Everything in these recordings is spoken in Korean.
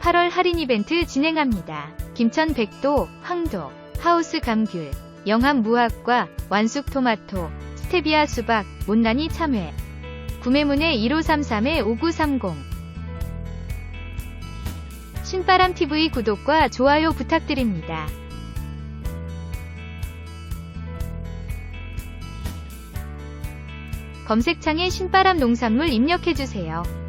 8월 할인 이벤트 진행합니다. 김천 백도, 황도, 하우스 감귤, 영암 무화과, 완숙 토마토, 스테비아 수박, 못난이 참외. 구매문의 1533-5930 신바람TV 구독과 좋아요 부탁드립니다. 검색창에 신바람 농산물 입력해주세요.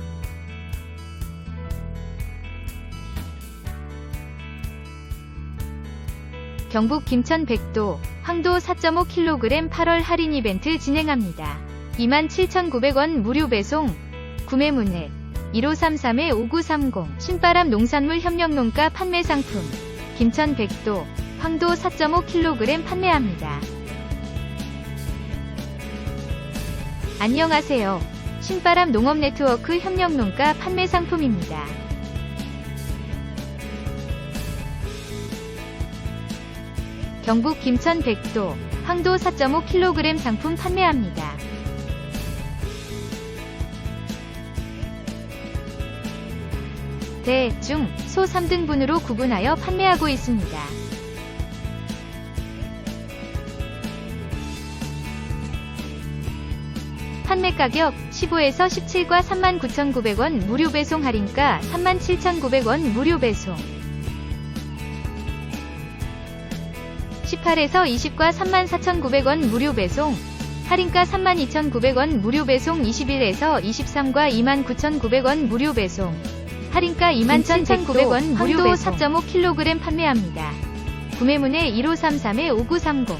경북 김천 백도, 황도 4.5kg 8월 할인 이벤트 진행합니다. 27,900원 무료 배송, 구매 문의 1533-5930 신바람 농산물 협력농가 판매 상품 김천 백도, 황도 4.5kg 판매합니다. 안녕하세요. 신바람 농업 네트워크 협력농가 판매 상품입니다. 경북 김천 백도, 황도 4.5kg 상품 판매합니다. 대, 중, 소 3등분으로 구분하여 판매하고 있습니다. 판매 가격 15에서 17과 39,900원 무료 배송 할인가 37,900원 무료 배송 18에서 20과 34,900원 무료 배송 할인가 32,900원 무료 배송 21에서 23과 29,900원 무료 배송 할인가 21,900원 무료 배송. 4.5kg 판매합니다. 구매문의 1533-5930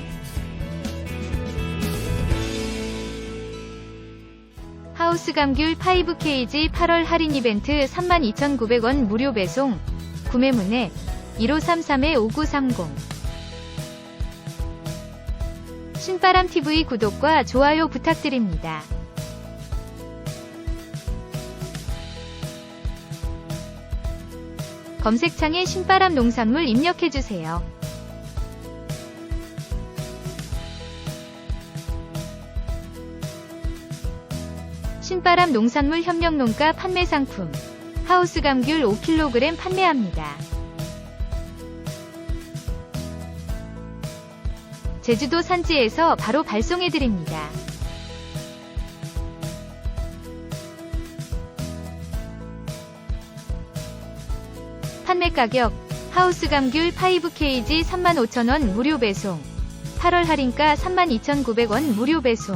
하우스 감귤 5KG 8월 할인 이벤트 32,900원 무료 배송 구매문의 1533-5930 신바람TV 구독과 좋아요 부탁드립니다. 검색창에 신바람 농산물 입력해주세요. 신바람 농산물 협력농가 판매 상품 하우스 감귤 5kg 판매합니다. 제주도 산지에서 바로 발송해드립니다. 판매 가격 하우스 감귤 5kg 35,000원 무료 배송 8월 할인가 32,900원 무료 배송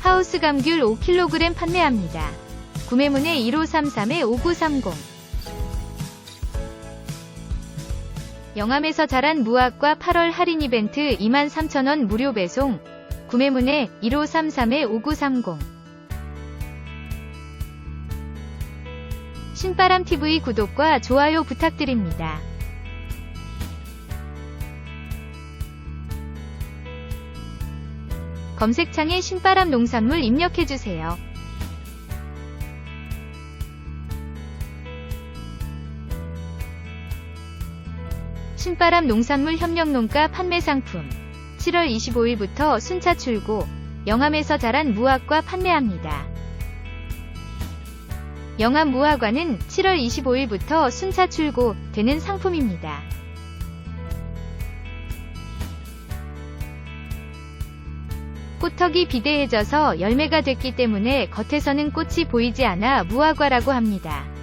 하우스 감귤 5kg 판매합니다. 구매문의 1533-5930 영암에서 자란 무화과 8월 할인 이벤트 23,000원 무료 배송 구매문의 1533-5930 신바람TV 구독과 좋아요 부탁드립니다. 검색창에 신바람 농산물 입력해주세요. 신바람 농산물 협력농가 판매 상품 7월 25일부터 순차 출고 영암에서 자란 무화과 판매합니다. 영암 무화과는 7월 25일부터 순차 출고 되는 상품입니다. 꽃턱이 비대해져서 열매가 됐기 때문에 겉에서는 꽃이 보이지 않아 무화과라고 합니다.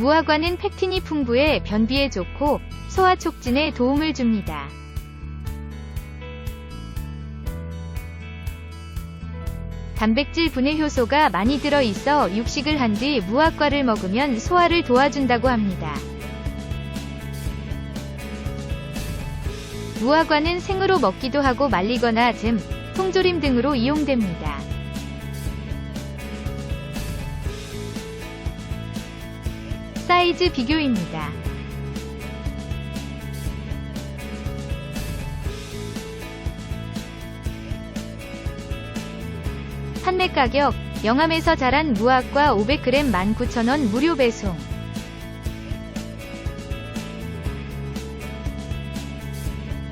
무화과는 팩틴이 풍부해 변비에 좋고 소화 촉진에 도움을 줍니다. 단백질 분해 효소가 많이 들어 있어 육식을 한 뒤 무화과를 먹으면 소화를 도와준다고 합니다. 무화과는 생으로 먹기도 하고 말리거나 잼, 통조림 등으로 이용됩니다. 사이즈 비교입니다. 판매 가격 영암에서 자란 무화과 500g 19,000원 무료 배송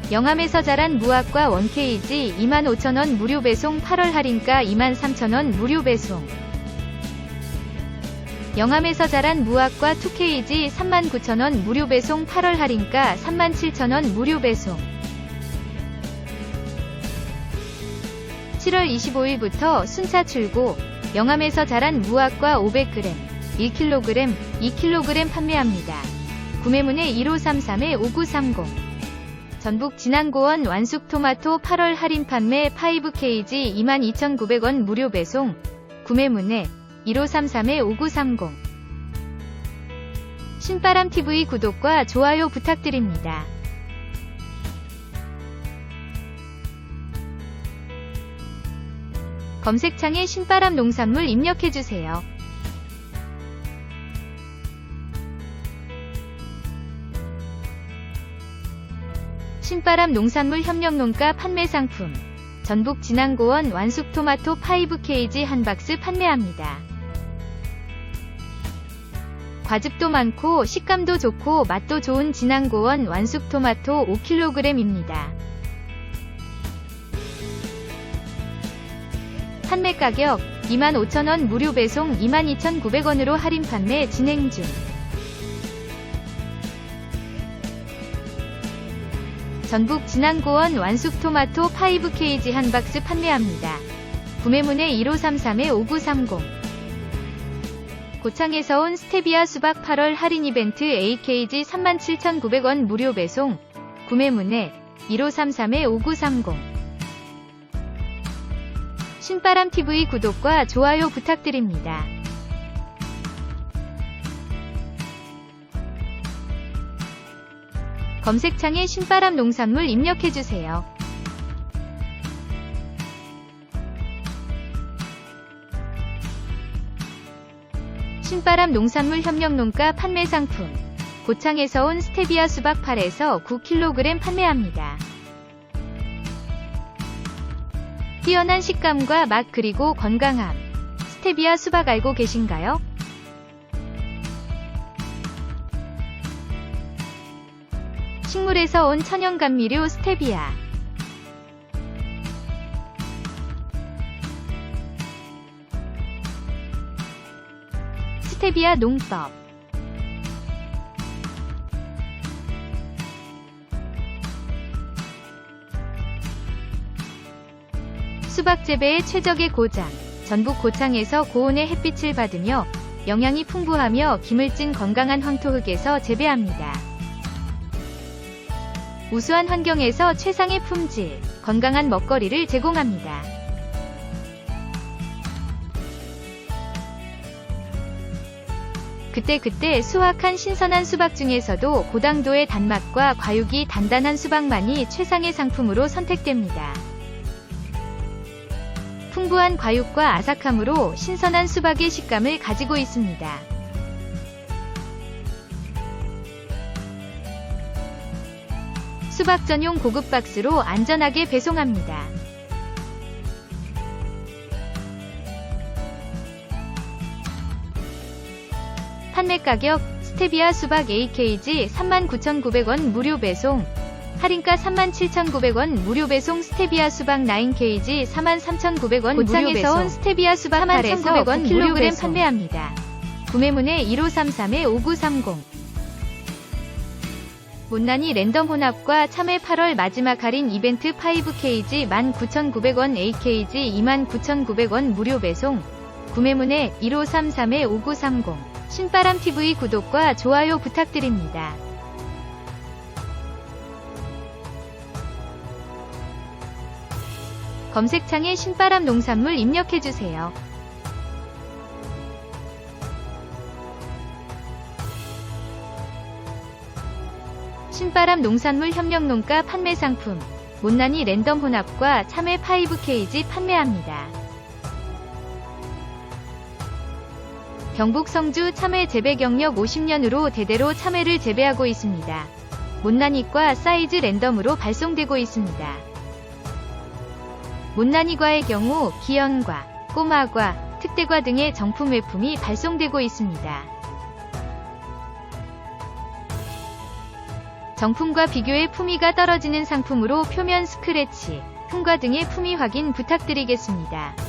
네, 영암에서 자란 무학과 1kg 25,000원 무료 배송 8월 할인가 23,000원 무료 배송 영암에서 자란 무학과 2kg 39,000원 무료 배송 8월 할인가 37,000원 무료 배송. 7월 25일부터 순차 출고 영암에서 자란 무학과 500g 1kg 2kg 판매합니다. 구매문의 1533-5930 전북 진안고원 완숙토마토 8월 할인 판매 5kg 22,900원 무료 배송. 구매문의 1533-5930 신바람TV 구독과 좋아요 부탁드립니다. 검색창에 신바람 농산물 입력해주세요. 신바람 농산물 협력농가 판매 상품 전북 진안고원 완숙토마토 5kg 한 박스 판매합니다. 과즙도 많고 식감도 좋고 맛도 좋은 진안고원 완숙토마토 5kg입니다. 판매 가격 25,000원 무료 배송 22,900원으로 할인 판매 진행 중. 전북 진안고원 완숙토마토 5kg 한 박스 판매합니다. 구매문의 1533-5930 고창에서 온 스테비아 수박 8월 할인 이벤트 AKG 37,900원 무료 배송 구매문의 1533-5930 신바람TV 구독과 좋아요 부탁드립니다. 검색창에 신바람 농산물 입력해주세요. 신바람 농산물 협력농가 판매 상품 고창에서 온 스테비아 수박 8에서 9kg 판매합니다. 뛰어난 식감과 맛 그리고 건강함. 스테비아 수박 알고 계신가요? 식물에서 온 천연 감미료 스테비아. 스테비아 농법. 수박 재배의 최적의 고장. 전북 고창에서 고온의 햇빛을 받으며 영양이 풍부하며 기물진 건강한 황토흙에서 재배합니다. 우수한 환경에서 최상의 품질, 건강한 먹거리를 제공합니다. 그때그때 수확한 신선한 수박 중에서도 고당도의 단맛과 과육이 단단한 수박만이 최상의 상품으로 선택됩니다. 풍부한 과육과 아삭함으로 신선한 수박의 식감을 가지고 있습니다. 수박 전용 고급 박스로 안전하게 배송합니다. 판매 가격 스테비아 수박 AKG 39,900원 무료 배송. 할인가 37,900원 무료 배송 스테비아 수박 9kg 43,900원 고창에서 온 스테비아 수박 8,900원 무료 그 배송. 판매합니다. 구매문의 1533-5930 못난이 랜덤 혼합과 참외 8월 마지막 할인 이벤트 5kg 19,900원 AKG 29,900원 무료 배송. 구매문의 1533-5930 신바람TV 구독과 좋아요 부탁드립니다. 검색창에 신바람 농산물 입력해주세요. 신바람 농산물 협력농가 판매 상품 못난이 랜덤 혼합과 참외 5kg 판매합니다. 경북 성주 참외 재배 경력 50년으로 대대로 참외를 재배하고 있습니다. 못난이과 사이즈 랜덤으로 발송되고 있습니다. 못난이과의 경우 기연과, 꼬마과, 특대과 등의 정품 외품이 발송되고 있습니다. 정품과 비교해 품위가 떨어지는 상품으로 표면 스크래치, 흠과 등의 품위 확인 부탁드리겠습니다.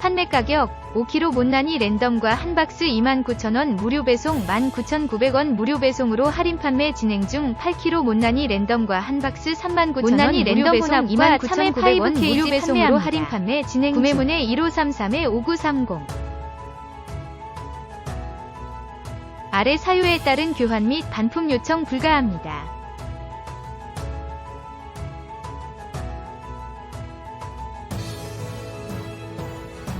판매 가격 5kg 못난이 랜덤과 한 박스 29,000원 무료 배송 19,900원 무료 배송으로 할인 판매 진행 중 8kg 못난이 랜덤과 한 박스 39,000원 못난이 무료 랜덤 배송 혼합과 29,900원 무료 배송으로 할인 판매 진행 중. 구매문의 1533-5930 아래 사유에 따른 교환 및 반품 요청 불가합니다.